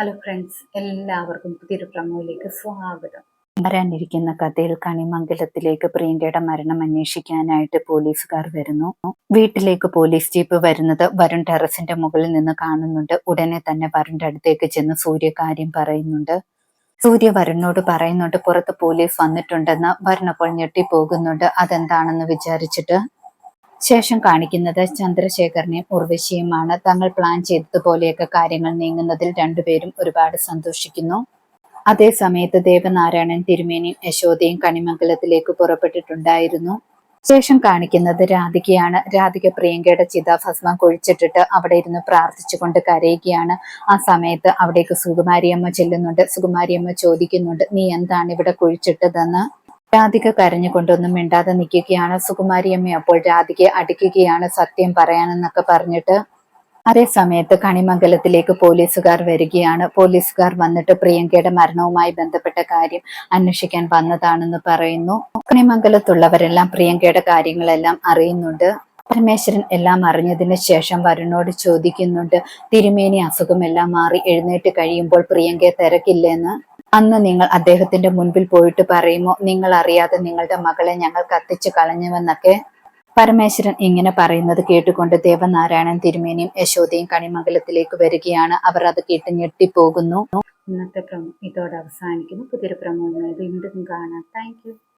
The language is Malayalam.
ഹലോ ഫ്രണ്ട്സ് എല്ലാവർക്കും പുതിയൊരു പ്രമോയിലേക്ക് സ്വാഗതം. വരാനിരിക്കുന്ന കഥയിൽ കണിമംഗലത്തിലേക്ക് പ്രിയങ്കയുടെ മരണം അന്വേഷിക്കാനായിട്ട് പോലീസുകാർ വരുന്നു. വീട്ടിലേക്ക് പോലീസ് ജീപ്പ് വരുന്നത് വരുൺ ടെറസിന്റെ മുകളിൽ നിന്ന് കാണുന്നുണ്ട്. ഉടനെ തന്നെ വരുണിന്റെ അടുത്തേക്ക് ചെന്ന് സൂര്യ കാര്യം പറയുന്നുണ്ട്. സൂര്യ വരുണിനോട് പറയുന്നുണ്ട് പുറത്ത് പോലീസ് വന്നിട്ടുണ്ടെന്ന് വരുൺ അപ്പോൾ ഞെട്ടിപ്പോകുന്നുണ്ട്. അതെന്താണെന്ന് വിചാരിച്ചിട്ട് ശേഷം കാണിക്കുന്നത് ചന്ദ്രശേഖരനെയും ഉർവശിയുമാണ്. തങ്ങൾ പ്ലാൻ ചെയ്തതുപോലെയൊക്കെ കാര്യങ്ങൾ നീങ്ങുന്നതിൽ രണ്ടുപേരും ഒരുപാട് സന്തോഷിക്കുന്നു. അതേ സമയത്ത് ദേവനാരായണൻ തിരുമേനിയും യശോദയും കണിമംഗലത്തിലേക്ക് പുറപ്പെട്ടിട്ടുണ്ടായിരുന്നു. ശേഷം കാണിക്കുന്നത് രാധികയാണ്. രാധിക പ്രിയങ്കയുടെ ചിതാഭസ്മം കുഴിച്ചിട്ടിട്ട് അവിടെ ഇരുന്ന് പ്രാർത്ഥിച്ചുകൊണ്ട് കരയുകയാണ്. ആ സമയത്ത് അവിടേക്ക് സുകുമാരിയമ്മ ചെല്ലുന്നുണ്ട്. സുകുമാരിയമ്മ ചോദിക്കുന്നുണ്ട് നീ എന്താണ് ഇവിടെ കുഴിച്ചിട്ടതെന്ന്? രാധിക കരഞ്ഞുകൊണ്ടൊന്നും മിണ്ടാതെ നിൽക്കുകയാണ്. സുകുമാരിയമ്മ അപ്പോൾ രാധികയെ അടിക്കുകയാണ് സത്യം പറയാനെന്നൊക്കെ പറഞ്ഞിട്ട്. അതേ സമയത്ത് കണിമംഗലത്തിലേക്ക് പോലീസുകാർ വരികയാണ്. പോലീസുകാർ വന്നിട്ട് പ്രിയങ്കയുടെ മരണവുമായി ബന്ധപ്പെട്ട കാര്യം അന്വേഷിക്കാൻ വന്നതാണെന്ന് പറയുന്നു. കണിമംഗലത്തുള്ളവരെല്ലാം പ്രിയങ്കയുടെ കാര്യങ്ങളെല്ലാം അറിയുന്നുണ്ട്. പരമേശ്വരൻ എല്ലാം അറിഞ്ഞതിന് ശേഷം വരുണോട് ചോദിക്കുന്നുണ്ട് തിരുമേനി അസുഖമെല്ലാം മാറി എഴുന്നേറ്റ് കഴിയുമ്പോൾ പ്രിയങ്കയെ തിരക്കില്ലെന്ന്? അന്ന് നിങ്ങൾ അദ്ദേഹത്തിന്റെ മുൻപിൽ പോയിട്ട് പറയുമോ? നിങ്ങൾ അറിയാതെ നിങ്ങളുടെ മകളെ ഞങ്ങൾ കത്തിച്ചു കളഞ്ഞുവെന്നൊക്കെ പരമേശ്വരൻ ഇങ്ങനെ പറയുന്നത് കേട്ടുകൊണ്ട് ദേവനാരായണൻ തിരുമേനിയും യശോദയും കണിമംഗലത്തിലേക്ക് വരികയാണ്. അവർ അത് കേട്ട് ഞെട്ടിപ്പോകുന്നു. ഇന്നത്തെ പ്രമോ ഇതോടെ അവസാനിക്കുന്നു. പുതിയൊരു പ്രമോദമായി വീണ്ടും കാണാം. താങ്ക്